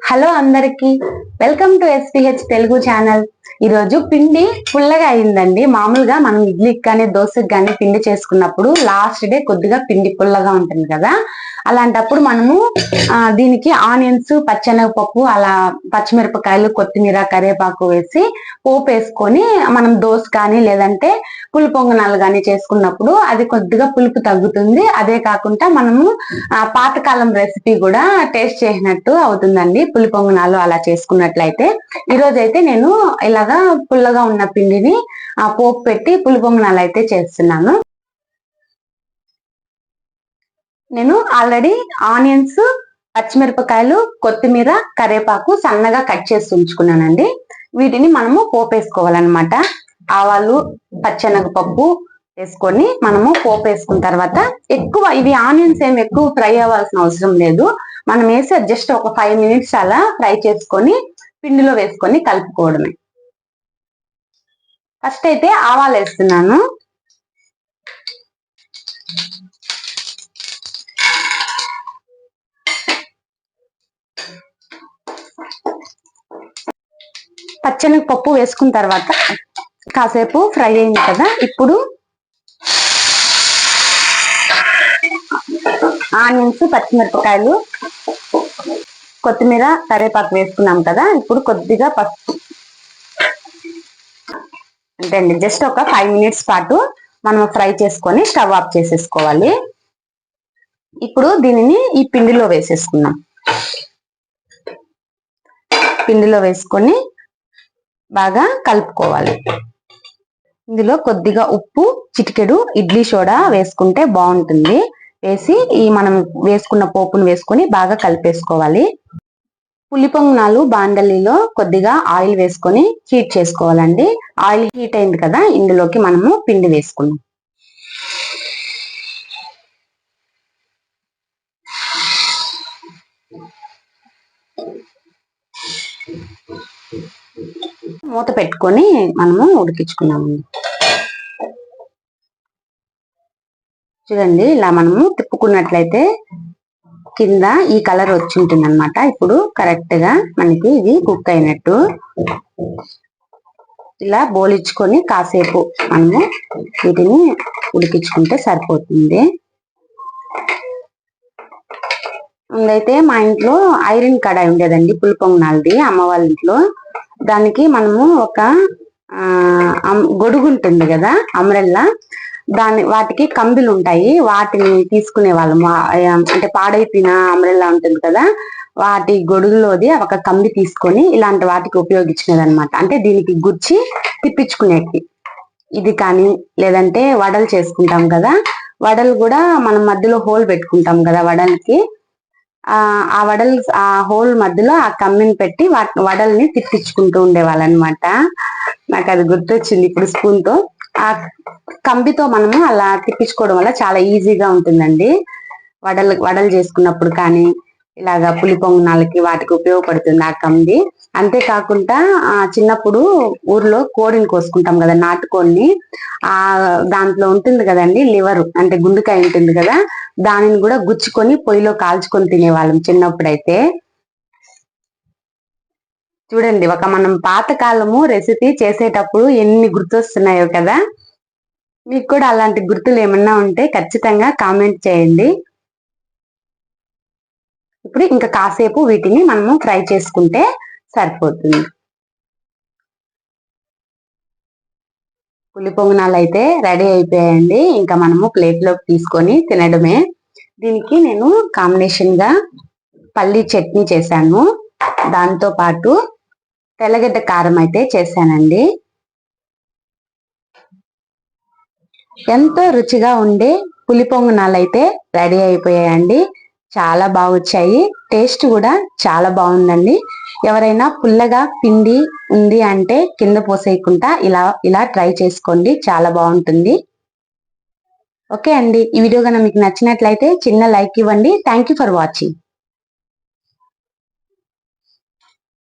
Hello అందరికి. Welcome to SPH Telugu channel ఈరోజు పిండి పుల్లగా అయిందండి. మామూలుగా మనం ఇడ్లీకి కానీ దోశకి కానీ పిండి చేసుకున్నప్పుడు లాస్ట్ డే కొద్దిగా పిండి పుల్లగా ఉంటుంది కదా. అలాంటప్పుడు మనము దీనికి ఆనియన్స్ పచ్చెనగపప్పు అలా పచ్చిమిరపకాయలు కొత్తిమీర కరివేపాకు వేసి పోపు వేసుకొని మనం దోశ కానీ లేదంటే పులి పొంగనాలు కానీ చేసుకున్నప్పుడు అది కొద్దిగా పులుపు తగ్గుతుంది. అదే కాకుండా మనము పాతకాలం రెసిపీ కూడా టేస్ట్ చేసినట్టు అవుతుందండి. పులి పొంగనాలు అలా చేసుకున్నట్లయితే ఈ రోజు అయితే నేను ఇలాగా పుల్లగా ఉన్న పిండిని ఆ పోపు పెట్టి పులి పొంగనాలు అయితే చేస్తున్నాను. నేను ఆల్రెడీ ఆనియన్స్ పచ్చిమిరపకాయలు కొత్తిమీర కరివేపాకు సన్నగా కట్ చేసి ఉంచుకున్నానండి. వీటిని మనము పోపు వేసుకోవాలన్నమాట ఆవాలు పచ్చెనగపప్పు వేసుకొని మనము పోపు వేసుకున్న తర్వాత ఎక్కువ ఇవి ఆనియన్స్ ఏమి ఎక్కువ ఫ్రై అవ్వాల్సిన అవసరం లేదు. మనం వేసి జస్ట్ ఒక ఫైవ్ మినిట్స్ అలా ఫ్రై చేసుకొని పిండిలో వేసుకొని కలుపుకోవడమే. ఫస్ట్ అయితే ఆవాలు వేస్తున్నాను. పచ్చని పప్పు వేసుకున్న తర్వాత కాసేపు ఫ్రై అయింది కదా ఇప్పుడు ఆనియన్స్ పచ్చిమిరపకాయలు కొత్తిమీర కరివేపాకు వేసుకున్నాం కదా ఇప్పుడు కొద్దిగా పసుపు. అంటే అండి జస్ట్ ఒక ఫైవ్ మినిట్స్ పాటు మనం ఫ్రై చేసుకొని స్టవ్ ఆఫ్ చేసేసుకోవాలి. ఇప్పుడు దీనిని ఈ పిండిలో వేసేసుకున్నాం పిండిలో వేసుకొని బాగా కలుపుకోవాలి. ఇందులో కొద్దిగా ఉప్పు చిటికెడు ఇడ్లీ సోడా వేసుకుంటే బాగుంటుంది. వేసి ఈ మనం వేసుకున్న పోపును వేసుకొని బాగా కలిపేసుకోవాలి. పులి పొంగనాలు బాండలిలో కొద్దిగా ఆయిల్ వేసుకొని హీట్ చేసుకోవాలండి. ఆయిల్ హీట్ అయింది కదా ఇందులోకి మనము పిండి వేసుకున్నాం మూత పెట్టుకొని మనము ఉడికించుకున్నాము చూడండి ఇలా మనము తిప్పుకున్నట్లయితే కింద ఈ కలర్ వచ్చి ఉంటుంది అనమాట ఇప్పుడు కరెక్ట్గా మనకి ఇది కుక్ అయినట్టు. ఇలా బోలిచ్చుకొని కాసేపు మనము వీటిని ఉడికించుకుంటే సరిపోతుంది. ముందైతే మా ఇంట్లో ఐరన్ కడాయి ఉండేదండి పులిపొంగనాలది అమ్మ వాళ్ళ ఇంట్లో. దానికి మనము ఒక గొడుగు ఉంటుంది కదా అమ్రెల్లా. దాని వాటికి కంబిలు ఉంటాయి. వాటిని తీసుకునే వాళ్ళము అంటే పాడైపోయిన అమ్రెల్లా ఉంటుంది కదా వాటి గొడుగులోది ఒక కంబి తీసుకొని ఇలాంటి వాటికి ఉపయోగించుకునేది అనమాట అంటే దీనికి గుచ్చి తిప్పించుకునేది ఇది కానీ లేదంటే వడలు చేసుకుంటాం కదా వడలు కూడా మనం మధ్యలో హోల్ పెట్టుకుంటాం కదా వడలకి. ఆ ఆ ఆ హోల్ మధ్యలో ఆ కమ్మిని పెట్టి వాటి వడల్ని తిప్పించుకుంటూ ఉండేవాళ్ళు అనమాట నాకు అది గుర్తొచ్చింది ఇప్పుడు స్పూన్తో ఆ కంబితో మనము అలా తిప్పించుకోవడం వల్ల చాలా ఈజీగా ఉంటుందండి. వడలు వడలు చేసుకున్నప్పుడు కానీ ఇలాగా పులి పొంగనాలకి వాటికి ఉపయోగపడుతుంది ఆ కంబి. అంతేకాకుండా ఆ చిన్నప్పుడు ఊర్లో కోడిని కోసుకుంటాం కదా నాటుకోడిని. ఆ దాంట్లో ఉంటుంది కదండి లివర్ అంటే గుండెకాయ ఉంటుంది కదా దానిని కూడా గుచ్చుకొని పొయ్యిలో కాల్చుకొని తినేవాళ్ళం చిన్నప్పుడైతే. చూడండి ఒక మనం పాతకాలము రెసిపీ చేసేటప్పుడు ఎన్ని గుర్తొస్తున్నాయో కదా? మీకు కూడా అలాంటి గుర్తులు ఏమన్నా ఉంటే ఖచ్చితంగా కామెంట్ చేయండి. ఇప్పుడు ఇంకా కాసేపు వీటిని మనము ఫ్రై చేసుకుంటే సరిపోతుంది. పులి పొంగనాలు అయితే రెడీ అయిపోయాయండి. ఇంకా మనము ప్లేట్లోకి తీసుకొని తినడమే. దీనికి నేను కాంబినేషన్గా పల్లీ చట్నీ చేశాను. దాంతో పాటు తెల్లగడ్డ కారం అయితే చేశానండి. ఎంతో రుచిగా ఉండే పులి పొంగనాలు అయితే రెడీ అయిపోయాయండి. చాలా బాగా వచ్చాయి టేస్ట్ కూడా చాలా బాగుందండి. ఎవరైనా పుల్లగా పిండి ఉంది అంటే కింద పోసేయకుండా ఇలా ఇలా ట్రై చేసుకోండి. చాలా బాగుంటుంది. ఓకే అండి. ఈ వీడియో కనుక మీకు నచ్చినట్లయితే చిన్న లైక్ ఇవ్వండి. Thank for watching.